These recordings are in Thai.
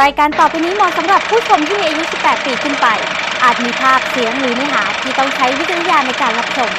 รายการต่อไปนี้เหมาะสำหรับผู้ชมที่มีอายุ 18 ปีขึ้นไป อาจมีภาพเสียงหรือเนื้อหาที่ต้องใช้วิจารณญาณในการรับชม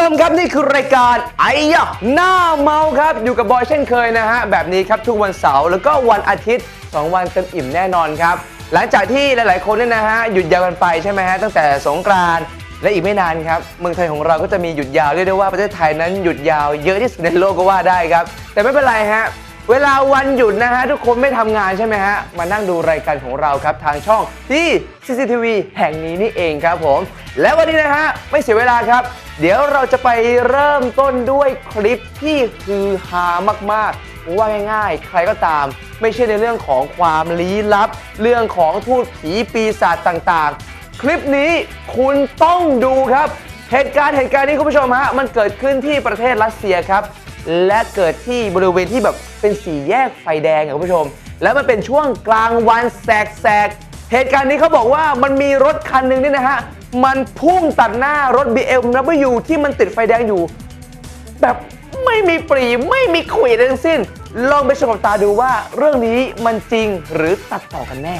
ชมครับนี่คือรายการไอ้ยะหน้าเมาครับ อยู่กับบอยเช่นเคยนะฮะ แบบนี้ครับทุกวันเสาร์แล้วก็วันอาทิตย์ 2 วันเต็มอิ่มแน่นอนครับ หลังจากที่หลาย ๆ คนเนี่ยนะฮะ หยุดยาวกันไปใช่ไหมฮะ ตั้งแต่สงกรานต์และอีกไม่นานครับ เมืองไทยของเราก็จะมีหยุดยาวเรียกได้ว่าประเทศไทยนั้นหยุดยาวเยอะที่สุดในโลกก็ว่าได้ครับ แต่ไม่เป็นไรฮะ เวลาวันหยุดนะฮะ ทุกคนไม่ทำงานใช่ไหมฮะ มานั่งดูรายการของเราครับ ทางช่องที่ CCTV แห่งนี้นี่เองครับผม และวันนี้นะฮะ ไม่เสียเวลาครับ เดี๋ยวเราจะไปเริ่มต้นด้วยคลิปที่ฮือฮามากๆ ว่าง่ายๆ ใครก็ตาม ไม่ใช่ในเรื่องของความลี้ลับ เรื่องของทูตผีปีศาจต่างๆ คลิปนี้คุณต้องดูครับเหตุการณ์เหตุการณ์นี้คุณผู้ชมฮะมันเกิดขึ้นที่ประเทศรัสเซียครับ และเกิดที่บริเวณที่แบบเป็นสี่แยกไฟแดงอะคุณผู้ชม แล้วมันเป็นช่วงกลางวันแสกๆเหตุการณ์นี้เขาบอกว่ามันมีรถคันหนึ่งนี่นะฮะ มันพุ่งตัดหน้ารถ BMW ที่มันติดไฟแดงอยู่ แบบไม่มีปรีไม่มีขวีดทั้งสิ้น ลองไปชมกับตาดูว่าเรื่องนี้มันจริงหรือตัดต่อกันแน่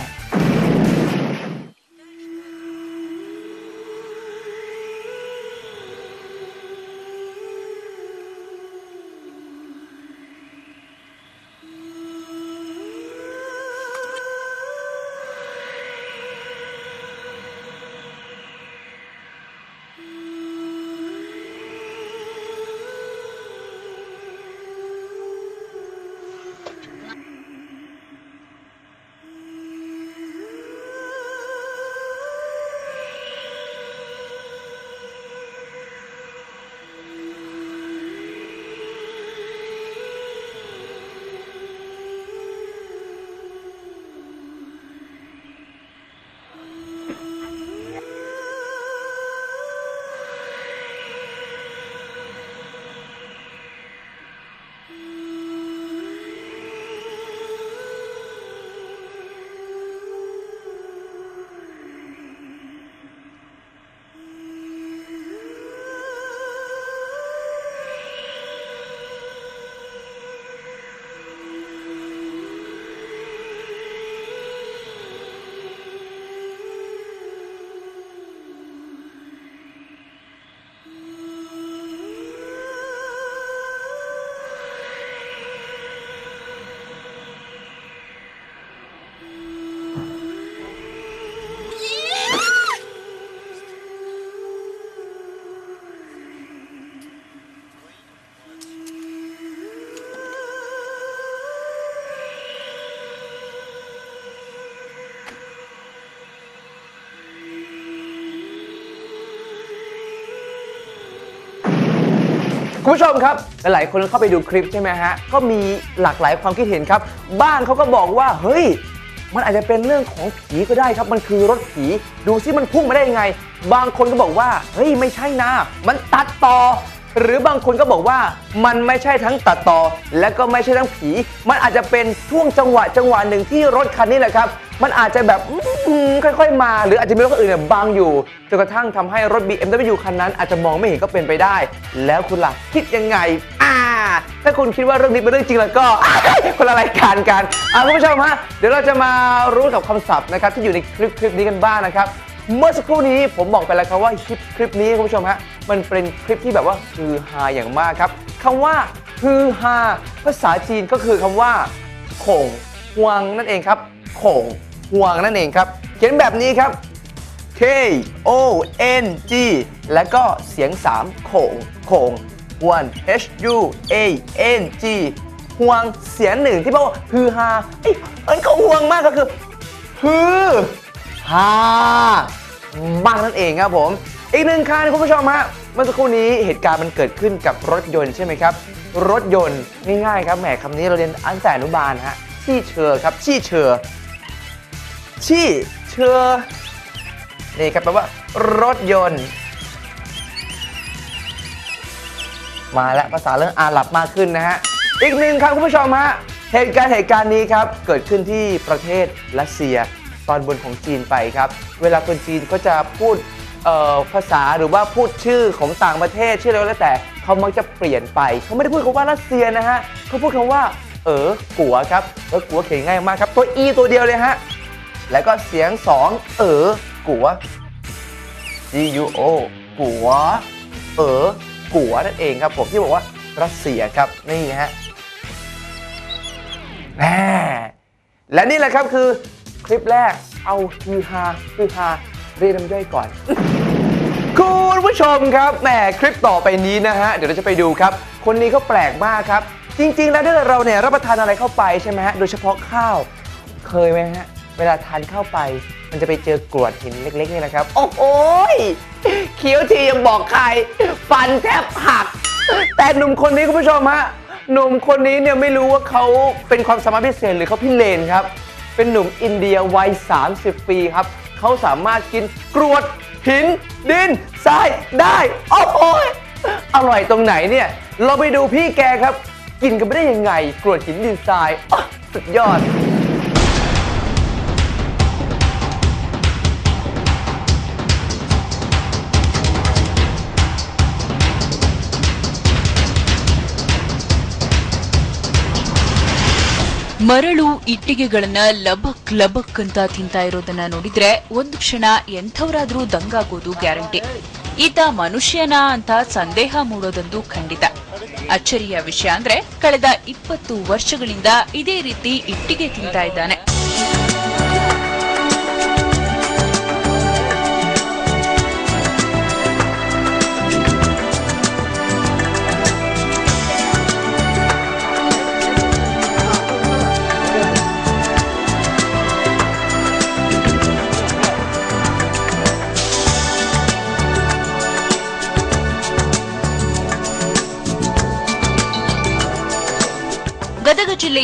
คุณผู้ชมครับ หลายๆคนเข้าไปดูคลิปใช่ไหมฮะ ก็มีหลากหลายความคิดเห็นครับ บ้างเขาก็บอกว่า เฮ้ย มันอาจจะเป็นเรื่องของผีก็ได้ครับ มันคือรถผี ดูซิมันพุ่งมาได้ยังไง บางคนก็บอกว่า เฮ้ย ไม่ใช่นะ มันตัดต่อ หรือบางคนก็บอกว่า มันไม่ใช่ทั้งตัดต่อ และก็ไม่ใช่ทั้งผี มันอาจจะเป็นช่วงจังหวะจังหวะหนึ่งที่รถคันนี้แหละครับ มันอาจจะแบบค่อยๆ มา หรืออาจจะมีรถคันอื่นเนี่ยบังอยู่จนกระทั่งทำให้รถ BMW คันนั้นอาจจะมองไม่เห็นก็เป็นไปได้ แล้วคุณล่ะคิดยังไงอ่าถ้าคุณคิดว่าเรื่องนี้เป็นเรื่องจริงแล้วก็คนละรายการกันอ่าคุณผู้ชมฮะเดี๋ยวเราจะมารู้กับคำศัพท์นะครับที่อยู่ในคลิปคลิปนี้กันบ้างนะครับเมื่อสักครู่นี้ผมบอกไปแล้วครับว่าคลิปคลิปนี้คุณผู้ชมฮะมันเป็นคลิปที่แบบว่าฮือฮาอย่างมากครับคำว่าฮือฮาภาษาจีนก็คือคำว่าโขงฮวงนั่นเองครับโขง ฮวงนั่นเองครับ เขียนแบบนี้ครับ K O N G และก็เสียง 3 โขงโขงฮวน H U A N G ห่วงเสียงหนึ่งที่บอกว่าฮือฮาเอ้เอ้ยเขาห่วงมากก็คือฮือฮามากนั่นเองครับผม อีกหนึ่งคำคุณผู้ชมฮะเมื่อสักครู่นี้เหตุการณ์มันเกิดขึ้นกับรถยนต์ใช่ไหมครับ รถยนต์ง่ายๆครับแหมคำนี้เราเรียนอันแต่อนุบาลฮะชี่เชอครับชี่เชอ ชี่เชอนี่ครับแปลว่ารถยนต์ มาแล้วภาษาเรื่องอาหรับมากขึ้นนะฮะ อีกหนึ่งครับคุณผู้ชมฮะ เหตุการณ์เหตุการณ์นี้ครับ เกิดขึ้นที่ประเทศรัสเซียตอนบนของจีนไปครับ เวลาคนจีนก็จะพูดภาษาหรือว่าพูดชื่อของต่างประเทศชื่ออะไรแล้วแต่เขามักจะเปลี่ยนไปเขาไม่ได้พูดคำว่ารัสเซียนะฮะเขาพูดคำว่า เออกัวครับเออกัวเขียนง่ายมากครับ ตัว e ตัวเดียวเลยฮะ แล้วก็เสียงสองเออกัว G U O กัว เออกัวนั่นเองครับผมที่บอกว่ารัสเซียครับนี่ฮะแหมและนี่แหละครับคือคลิปแรกเอาฮือฮาฮือฮาเรียกน้ำย่อยก่อน คุณผู้ชมครับแหมคลิปต่อไปนี้นะฮะ เดี๋ยวเราจะไปดูครับ คนนี้เขาแปลกมากครับ จริง ๆ แล้วถ้าเกิดเราเนี่ยรับประทานอะไรเข้าไปใช่ไหมฮะ โดยเฉพาะข้าว เคยไหมฮะ เวลาทานเข้าไป มันจะไปเจอกรวดหินเล็กๆนี่นะครับ โอ้โหยเคี้ยวทียังบอกใคร ฟันแทบหัก แต่หนุ่มคนนี้คุณผู้ชมฮะหนุ่มคนนี้เนี่ยไม่รู้ว่าเขาเป็นความสามารถพิเศษหรือเขาพิเรนครับ เป็นหนุ่มอินเดียวัย 30 ปีครับ เขาสามารถกินกรวดหิน ดินทรายได้ โอ้โหยอร่อยตรงไหนเนี่ย เราไปดูพี่แกครับ กินกันไม่ได้ยังไง กรวดหินดินทรายสุดยอด ಮರಳು ಇಟ್ಟಿಗೆಗಳನ್ನ ಲಬಕ್ ಲಬಕ್ ಅಂತ ತಿಂತಾ ಇರೋದನ್ನ ನೋಡಿದ್ರೆ ಒಂದು ಕ್ಷಣ ಎಂಥವರಾದ್ರೂ ದಂಗಾಗೋದು ಗ್ಯಾರಂಟಿ. ಈತ ಮನುಷ್ಯನ ಅಂತ ಸಂದೇಹ ಮೂಡೋದಂದು ಖಂಡಿತ. ಅಚ್ಚರಿಯ ವಿಷಯ ಅಂದ್ರೆ ಕಳೆದ ಇಪ್ಪತ್ತು ವರ್ಷಗಳಿಂದ ಇದೇ ರೀತಿ ಇಟ್ಟಿಗೆ ತಿಂತಾ ಇದ್ದಾನೆ.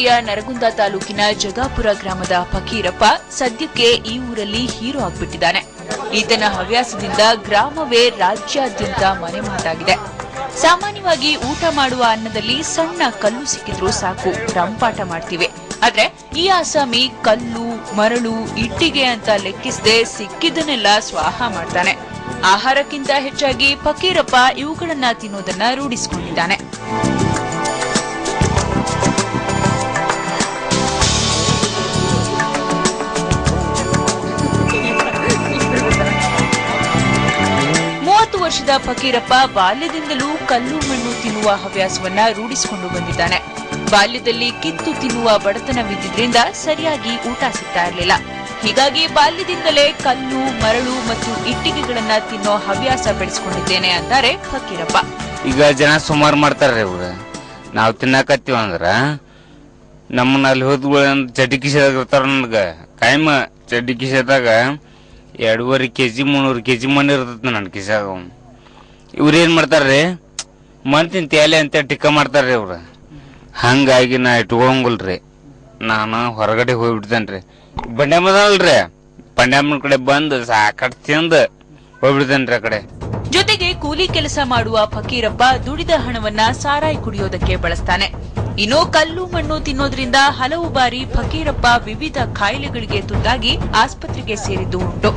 ಜಿಲ್ಲೆಯ ನರಗುಂದ ತಾಲೂಕಿನ ಜಗಾಪುರ ಗ್ರಾಮದ ಫಕೀರಪ್ಪ ಸದ್ಯಕ್ಕೆ ಈ ಊರಲ್ಲಿ ಹೀರೋ ಆಗ್ಬಿಟ್ಟಿದ್ದಾನೆ. ಈತನ ಹವ್ಯಾಸದಿಂದ ಗ್ರಾಮವೇ ರಾಜ್ಯಾದ್ಯಂತ ಮನೆ ಮಾತಾಗಿದೆ. ಸಾಮಾನ್ಯವಾಗಿ ಊಟ ಮಾಡುವ ಅನ್ನದಲ್ಲಿ ಸಣ್ಣ ಕಲ್ಲು ಸಿಕ್ಕಿದ್ರೂ ಸಾಕು, ರಂಪಾಟ ಮಾಡ್ತೀವಿ. ಆದ್ರೆ ಈ ಆಸಾಮಿ ಕಲ್ಲು, ಮರಳು, ಇಟ್ಟಿಗೆ ಅಂತ ಲೆಕ್ಕಿಸದೆ ಸಿಕ್ಕಿದ್ದನ್ನೆಲ್ಲ ಸ್ವಾಹ ಮಾಡ್ತಾನೆ. ಆಹಾರಕ್ಕಿಂತ ಹೆಚ್ಚಾಗಿ ಫಕೀರಪ್ಪ ಇವುಗಳನ್ನ ತಿನ್ನೋದನ್ನ ರೂಢಿಸಿಕೊಂಡಿದ್ದಾನೆ. ವರ್ಷದ ಫಕೀರಪ್ಪ ಬಾಲ್ಯದಿಂದಲೂ ಕಲ್ಲು ಮಣ್ಣು ತಿನ್ನುವ ಹವ್ಯಾಸವನ್ನ ರೂಢಿಸಿಕೊಂಡು ಬಂದಿದ್ದಾನೆ. ಬಾಲ್ಯದಲ್ಲಿ ಕಿತ್ತು ತಿನ್ನುವ ಬಡತನವಿದ್ದರಿಂದ ಸರಿಯಾಗಿ ಊಟ ಸಿಗ್ತಾ ಇರಲಿಲ್ಲ. ಹೀಗಾಗಿ ಬಾಲ್ಯದಿಂದಲೇ ಕಲ್ಲು, ಮರಳು ಮತ್ತು ಇಟ್ಟಿಗೆಗಳನ್ನ ತಿನ್ನೋ ಹವ್ಯಾಸ ಬೆಳೆಸಿಕೊಂಡಿದ್ದೇನೆ ಅಂತಾರೆ ಫಕೀರಪ್ಪ. ಈಗ ಜನ ಸುಮಾರು ಮಾಡ್ತಾರೆ ನಾವು ತಿನ್ನಕತ್ತೀವ ಅಂದ್ರ ನಮ್ಮನ್ನ ಅಲ್ಲಿ ಅಂದ್ರೆ ಚಡ್ಡಿ ಕಿಶದಾಗ ನನಗ. ಕಾಯಮ ಚಡ್ಡಿ ಕಿಶದಾಗ ಎರಡೂವರೆ ಕೆ ಜಿ ಮುನ್ನೂರು ಕೆ ಜಿ ಮಣ್ಣು ಇರ್ತೈತಿ ನನ್ನ ಕಿಸೆದಾಗ ಇವ್ರು ಏನ್ ಮಾಡ್ತಾರ್ರಿ? ಮಂತಿನ ತೇಲೆ ಅಂತ ಟಿಕ್ಕ ಮಾಡ್ತಾರ್ರಿ ಇವ್ರು ಹಂಗಾಗಿ ನಾ ಇಟ್ಕೊಂಗಲ್ರಿ ನಾನು ಹೊರಗಡೆ ಹೋಗ್ಬಿಡ್ತೇನ್ರಿ ಬಂಡ್ಯಾಮದಲ್ರಿ ಬಂಡ್ಯಾಮನ ಕಡೆ ಬಂದು ಸಾಕಟ್ ತಿಂದು ಹೋಗ್ಬಿಡ್ತೇನ್ರಿ ಆ ಕಡೆ. ಜೊತೆಗೆ ಕೂಲಿ ಕೆಲಸ ಮಾಡುವ ಫಕೀರಪ್ಪ ದುಡಿದ ಹಣವನ್ನ ಸಾರಾಯಿ ಕುಡಿಯೋದಕ್ಕೆ ಬಳಸ್ತಾನೆ. ಇನ್ನು ಕಲ್ಲು ಮಣ್ಣು ತಿನ್ನೋದ್ರಿಂದ ಹಲವು ಬಾರಿ ಫಕೀರಪ್ಪ ವಿವಿಧ ಕಾಯಿಲೆಗಳಿಗೆ ತುತ್ತಾಗಿ ಆಸ್ಪತ್ರೆಗೆ ಸೇರಿದ್ದು ಉಂಟು.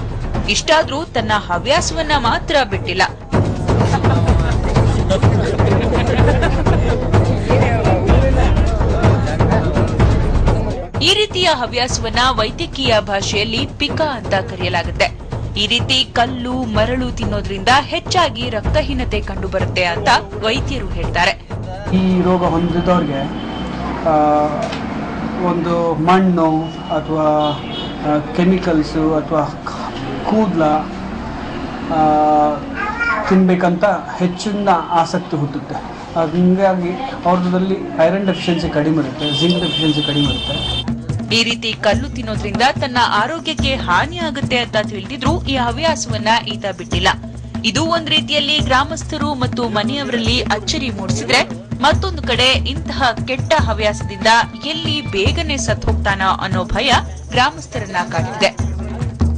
ಇಷ್ಟಾದ್ರೂ ತನ್ನ ಹವ್ಯಾಸವನ್ನ ಮಾತ್ರ ಬಿಟ್ಟಿಲ್ಲ. ಈ ರೀತಿಯ ಹವ್ಯಾಸವನ್ನ ವೈದ್ಯಕೀಯ ಭಾಷೆಯಲ್ಲಿ ಪಿಕ ಅಂತ ಕರೆಯಲಾಗುತ್ತೆ. ಈ ರೀತಿ ಕಲ್ಲು, ಮರಳು ತಿನ್ನೋದ್ರಿಂದ ಹೆಚ್ಚಾಗಿ ರಕ್ತಹೀನತೆ ಕಂಡುಬರುತ್ತೆ ಅಂತ ವೈದ್ಯರು ಹೇಳ್ತಾರೆ. ಈ ರೋಗ ಹೊಂದಿದವ್ರಿಗೆ ಒಂದು ಮಣ್ಣು ಅಥವಾ ಕೆಮಿಕಲ್ಸು ಅಥವಾ ಕೂದಲ ತಿನ್ಬೇಕಂತ ಹೆಚ್ಚಿನ ಆಸಕ್ತಿ ಹುಟ್ಟುತ್ತೆ. ಹಿಂಗಾಗಿ ಅವ್ರದಲ್ಲಿ ಐರನ್ ಡೆಫಿಷಿಯನ್ಸಿ ಕಡಿಮೆ ಇರುತ್ತೆ ಜಿಂಕ್ ಡೆಫಿಷಿಯನ್ಸಿ ಕಡಿಮೆ ಇರುತ್ತೆ. ಈ ರೀತಿ ಕಲ್ಲು ತಿನ್ನೋದ್ರಿಂದ ತನ್ನ ಆರೋಗ್ಯಕ್ಕೆ ಹಾನಿ ಆಗುತ್ತೆ ಅಂತ ತಿಳಿದಿದ್ರು ಈ ಹವ್ಯಾಸವನ್ನ ಈತ ಬಿಟ್ಟಿಲ್ಲ. ಇದು ಒಂದ್ ರೀತಿಯಲ್ಲಿ ಗ್ರಾಮಸ್ಥರು ಮತ್ತು ಮನೆಯವರಲ್ಲಿ ಅಚ್ಚರಿ ಮೂಡಿಸಿದ್ರೆ ಮತ್ತೊಂದು ಕಡೆ ಇಂತಹ ಕೆಟ್ಟ ಹವ್ಯಾಸದಿಂದ ಎಲ್ಲಿ ಬೇಗನೆ ಸತ್ ಹೋಗ್ತಾನ ಅನ್ನೋ ಭಯ ಗ್ರಾಮಸ್ಥರನ್ನ ಕಾಡಿದೆ.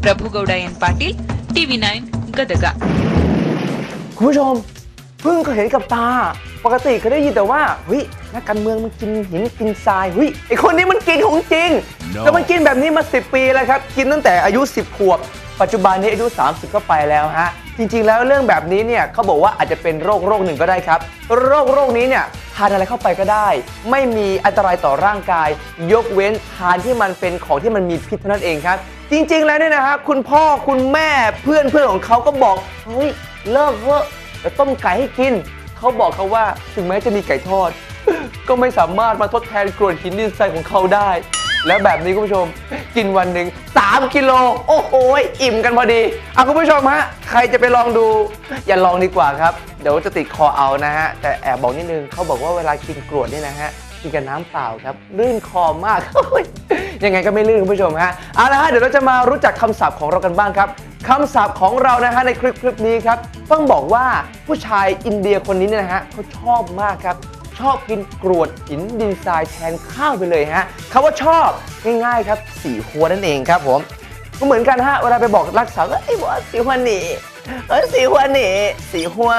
Prabhugouda N Patil, TV nine Gadag. คุณผู้ชมเพิ่งเคยเห็นกับตา ปกติเคยได้ยินแต่ว่าเฮ้ยนักการเมืองมันกินหินกินทรายเฮ้ยไอคนนี้มันกินของจริงแล้วมันกินแบบนี้มา 10 ปีแล้วครับ กินตั้งแต่อายุ 10 ขวบ ปัจจุบันนี้อายุ 30 ก็ไปแล้วฮะ จริงๆ แล้วเรื่องแบบนี้เนี่ยเขาบอกว่าอาจจะเป็นโรคโรคหนึ่งก็ได้ครับ โรคโรคนี้เนี่ยทานอะไรเข้าไปก็ได้ ไม่มีอันตรายต่อร่างกาย ยกเว้นทานที่มันเป็นของที่มันมีพิษเท่านั้นเองครับ จริงๆ แล้วเนี่ยนะฮะคุณพ่อคุณแม่เพื่อนเพื่อนของเขาก็บอกเฮ้ย เลิกเถอะต้มไก่ให้กิน เขาบอกเขาว่าถึงแม้จะมีไก่ทอด ก็ไม่สามารถมาทดแทนกรวดหินดินทรายของเขาได้ แล้วแบบนี้คุณผู้ชม กินวันหนึ่ง3กิโลโอ้โหอิ่มกันพอดีอะคุณผู้ชมฮะใครจะไปลองดู อย่าลองดีกว่าครับ เดี๋ยวจะติดคอเอานะฮะ แต่แอบบอกนิดนึงเขาบอกว่าเวลากินกรวดเนี่ยนะฮะกินกับน้ำเปล่าครับลื่นคอมากยังไงก็ไม่ลื่นคุณผู้ชมฮะเอาละฮะเดี๋ยวเราจะมารู้จักคำศัพท์ของเรากันบ้างครับ คำศัพท์ของเรานะฮะในคลิปคลิปนี้ครับ ต้องบอกว่าผู้ชายอินเดียคนนี้เนี่ยนะฮะเขาชอบมากครับ ชอบกินกรวดหินดินทรายแทนข้าวไปเลยฮะคำว่าชอบง่ายๆครับสีหัวนั่นเองครับผมก็เหมือนกันฮะเวลาไปบอกรักสาวก็ไอ้บอกว่าสีหัวหนีเออสีหัวหนีสีหัว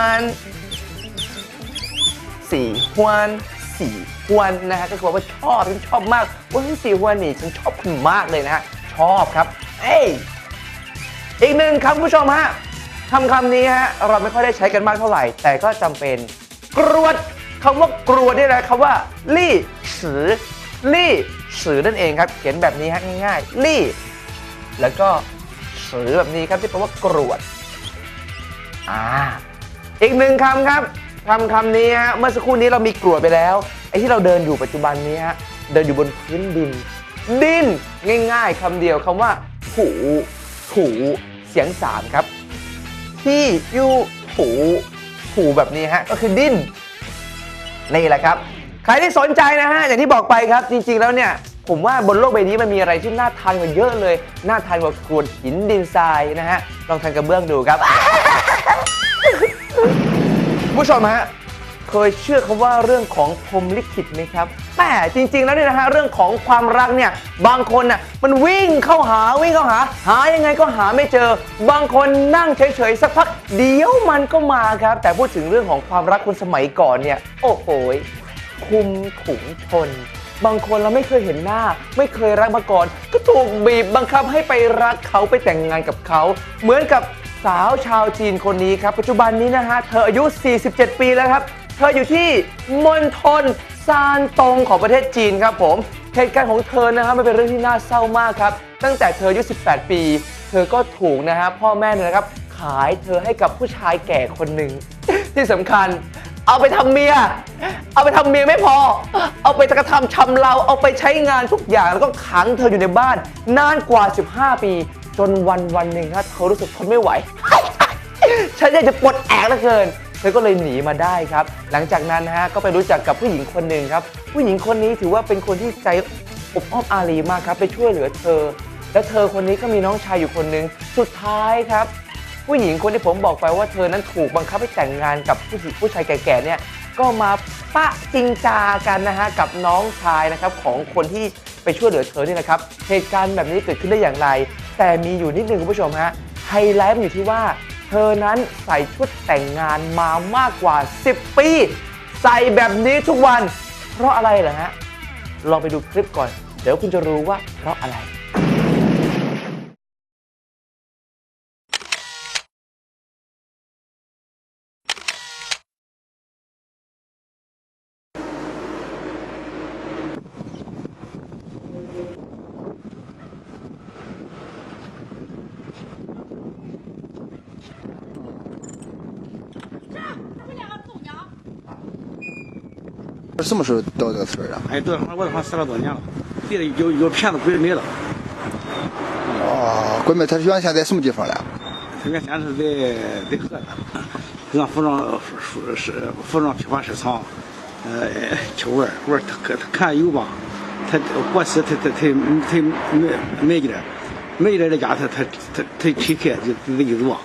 สีฮวนสีฮวนนะฮะก็คือว่าชอบฉันชอบมากว่าสีฮวนนี่ฉันชอบคุณมากเลยนะฮะชอบครับ เอ้ อีกหนึ่งคำผู้ชมฮะคำคำนี้ฮะเราไม่ค่อยได้ใช้กันมากเท่าไหร่ แต่ก็จำเป็น กรวดคำว่ากรวดนี่นะคำว่าลี่สือลี่สือนั่นเองครับ เขียนแบบนี้ฮะง่ายๆ ลี่ แล้วก็สือแบบนี้ครับที่แปลว่ากรวดอ่าอีกหนึ่งคำครับคำคำนี้ฮะเมื่อสักครู่นี้เรามีกรวดไปแล้วไอ้ที่เราเดินอยู่ปัจจุบันนี้ฮะเดินอยู่บนพื้นดิน ดินง่าย ๆคำเดียวคำว่าถูถู เสียงสามครับ ที่ยูถูถูแบบนี้ฮะ ก็คือดินนี่แหละครับ ใครที่สนใจนะฮะ อย่างที่บอกไปครับ จริง ๆ แล้วเนี่ย ผมว่าบนโลกใบนี้มันมีอะไรที่น่าทานกว่าเยอะเลย น่าทานกว่ากรวดหินดินทรายนะฮะ ลองทานกระเบื้องดูครับ ผู้ชมฮะ เคยเชื่อคำว่าเรื่องของพรมลิขิตไหมครับ แต่จริง ๆ แล้วเนี่ยนะฮะเรื่องของความรักเนี่ยบางคนน่ะมันวิ่งเข้าหาวิ่งเข้าหา หายังไงก็หาไม่เจอ บางคนนั่งเฉยๆสักพักเดี๋ยวมันก็มาครับ แต่พูดถึงเรื่องของความรักคนสมัยก่อนเนี่ยโอ้โหยคุมถุงชน บางคนเราไม่เคยเห็นหน้า ไม่เคยรักมาก่อน ก็ถูกบีบบังคับให้ไปรักเขาไปแต่งงานกับเขา เหมือนกับสาวชาวจีนคนนี้ครับ ปัจจุบันนี้นะฮะ เธออายุ 47 ปีแล้วครับ เธออยู่ที่มณฑลซานตงของประเทศจีนครับผมเหตุการณ์ของเธอนะฮะมันเป็นเรื่องที่น่าเศร้ามากครับ ตั้งแต่เธออายุ18 ปี เธอก็ถูกนะฮะพ่อแม่เนี่ยนะครับ ขายเธอให้กับผู้ชายแก่คนหนึ่ง ที่สำคัญเอาไปทำเมีย เอาไปทำเมียไม่พอ เอาไปกระทำชำเรา เอาไปใช้งานทุกอย่าง แล้วก็ขังเธออยู่ในบ้าน นานกว่า 15 ปี จนวันวันหนึ่งครับเธอรู้สึกทนไม่ไหว ฉันอยากจะปลดแอกเหลือเกิน เธอก็เลยหนีมาได้ครับ หลังจากนั้นนะฮะก็ไปรู้จักกับผู้หญิงคนหนึ่งครับ ผู้หญิงคนนี้ถือว่าเป็นคนที่ใจอบอ้อมอารีมากครับ ไปช่วยเหลือเธอ และเธอคนนี้ก็มีน้องชายอยู่คนหนึ่งสุดท้ายครับ ผู้หญิงคนที่ผมบอกไปว่าเธอนั้นถูกบังคับให้แต่งงานกับผู้ผู้ชายแก่ๆเนี่ยก็มาปะจริงจากันนะฮะกับน้องชายนะครับของคนที่ไปช่วยเหลือเธอเนี่ยนะครับ เหตุการณ์แบบนี้เกิดขึ้นได้อย่างไร แต่มีอยู่นิดนึงคุณผู้ชมฮะไฮไลท์มันอยู่ที่ว่า ธอนั้นใส่ชุดแต่งงานมามากกว่า 10 ปี ใส่แบบนี้ทุกวัน เพราะอะไรเหรอฮะลองไปดูคลิปก่อน เดี๋ยวคุณจะรู้ว่าเพราะอะไร 什么时候到这个村儿啊？哎，这我好像死了多年了，地里有有骗子鬼没了，哦，鬼妹，他原先在什么地方嘞？他原先是在在河南，让服装服是服装批发市场，呃，去玩儿玩儿，他看他看有吧，他过期他他他他买买进来，买进来的家他他他他推开就自己走，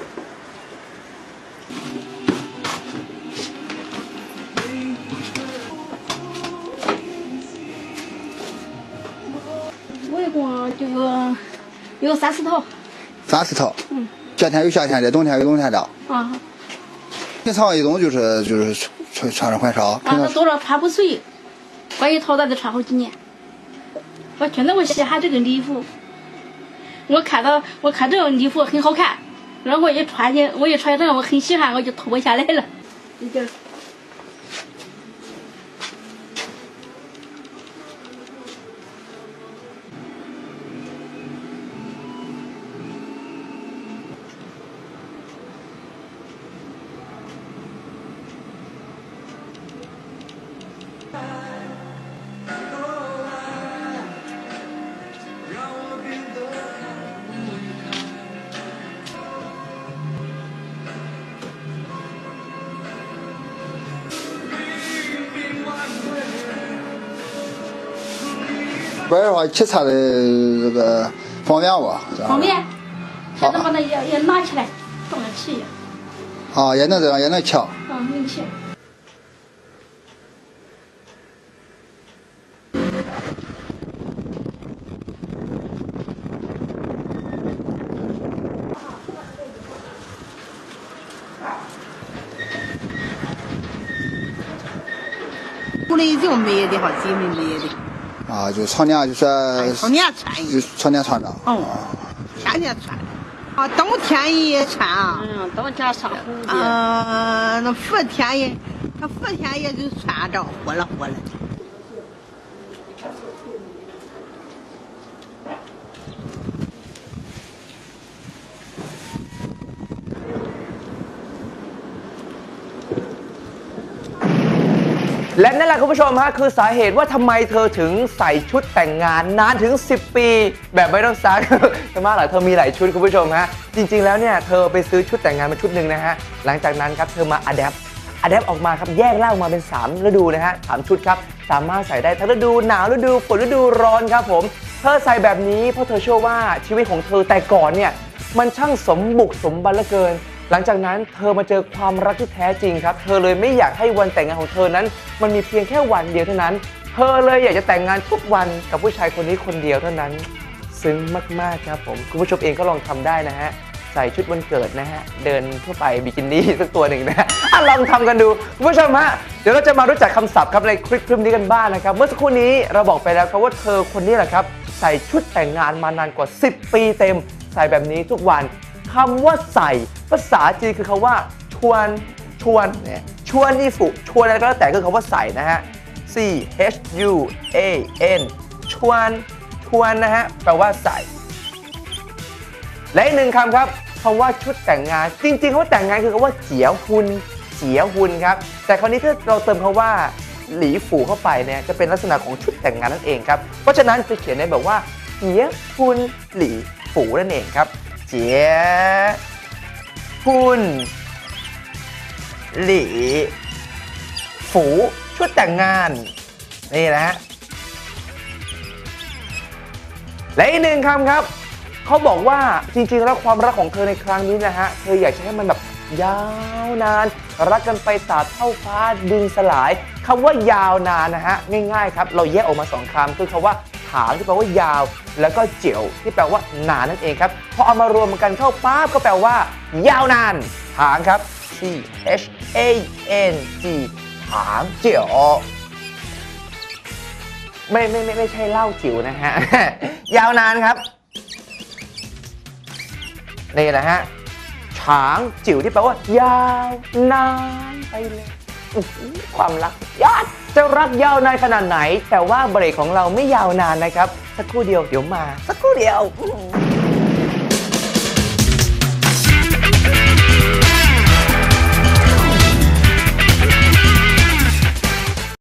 有三四套三四套。嗯。夏天有夏天的，冬天有冬天的。啊平常一种就是就是穿穿着换少，啊，平常那多少穿不碎，我一套咱得穿好几年。我觉得我稀罕这个礼服，我看到我看这个礼服很好看，然后我一穿起，我一穿这个我很稀罕，我就脱不下来了。这个玩的话骑车的这个方便不？方便，现在把那也也拿起来，当个骑，啊，也能这样，也能骑。嗯，能骑。屋里就没的哈，基本没的，啊，就常年就说哎常年穿就常年穿着。嗯，天天穿。啊，冬天也穿啊，嗯，冬天上蝴蝶。啊，那伏天也，那伏天也就穿着火了火了。 และนั่นแหละคุณผู้ชมฮะคือสาเหตุว่าทำไมเธอถึงใส่ชุดแต่งงานนานถึง 10 ปี แบบไม่ต้องซัก จะมาหลายเธอมีหลายชุดคุณผู้ชมฮะจริง ๆ แล้วเนี่ยเธอไปซื้อชุดแต่งงานมาชุดหนึ่งนะฮะหลังจากนั้นครับเธอมาอัดแอปอัดแอปออกมาครับแยกเล่าออกมาเป็น 3 ฤดูนะฮะสามชุดครับสามารถใส่ได้ทั้งฤดูหนาวฤดูฝนฤดูร้อนครับผมเธอใส่แบบนี้เพราะเธอเชื่อว่าชีวิตของเธอแต่ก่อนเนี่ยมันช่างสมบุกสมบันเหลือเกิน หลังจากนั้นเธอมาเจอความรักที่แท้จริงครับ เธอเลยไม่อยากให้วันแต่งงานของเธอนั้น มันมีเพียงแค่วันเดียวเท่านั้น เธอเลยอยากจะแต่งงานทุกวันกับผู้ชายคนนี้คนเดียวเท่านั้น ซึ้งมากๆครับผมคุณผู้ชมเองก็ลองทำได้นะฮะใส่ชุดวันเกิดนะฮะเดินทั่วไปบิกินี่สักตัวหนึ่งนะฮะลองทำกันดูคุณผู้ชมฮะเดี๋ยวเราจะมารู้จักคำศัพท์ครับในคลิปคลิปนี้กันบ้างนะครับ เมื่อสักครู่นี้เราบอกไปแล้วครับว่าเธอคนนี้แหละครับใส่ชุดแต่งงานมานานกว่า 10 ปีเต็มใส่แบบนี้ทุกวัน คำว่าใส่ ภาษาจีนคือคาว่า ชวน ชวนเนี่ยชวนอีฟุชวนอะไรก็แล้วแต่คือคำว่าใส่นะฮะ C H U A N ชวนชวนนะฮะแปลว่าใส่ และอีกหนึ่งคำครับคำว่าชุดแต่งงาน จริงๆคำว่าแต่งงานคือคำว่าเจียวหุนเจียวหุนครับ แต่คราวนี้ถ้าเราเติมคำว่าหลีฝูเข้าไปเนี่ยจะเป็นลักษณะของชุดแต่งงานนั่นเองครับ เพราะฉะนั้นจะเขียนได้แบบว่าเจียวหุนหลีฝูนั่นเองครับ เจียวหุนหลีฝูชุดแต่งงาน นี่นะฮะและอีกหนึ่งคำครับ เขาบอกว่าจริงๆ แล้วความรักของเธอในครั้งนี้นะฮะ เธออยากจะให้มันแบบยาวนาน รักกันไปตราเท่าฟ้าดินสลายคำว่ายาวนานนะฮะ ง่ายๆครับ เราแยกออกมาสองคำคือคำว่า ถางที่แปลว่ายาว แล้วก็เจียวที่แปลว่านานนั่นเองครับพอเอามารวมกันเข้าป๊าบก็แปลว่า ยาวนานถางครับ C H A N G ถางเจียวไม่ไม่ไม่ไม่ใช่เหล้าจิ๋วนะฮะ ยาวนานครับนี่นะฮะฉางจิ๋วที่แปลว่ายาวนานไปเลย ความรักยอดจะรักยาวนานขนาดไหน แต่ว่าเบรกของเราไม่ยาวนานนะครับ สักครู่เดียวเดี๋ยวมา สักครู่เดียว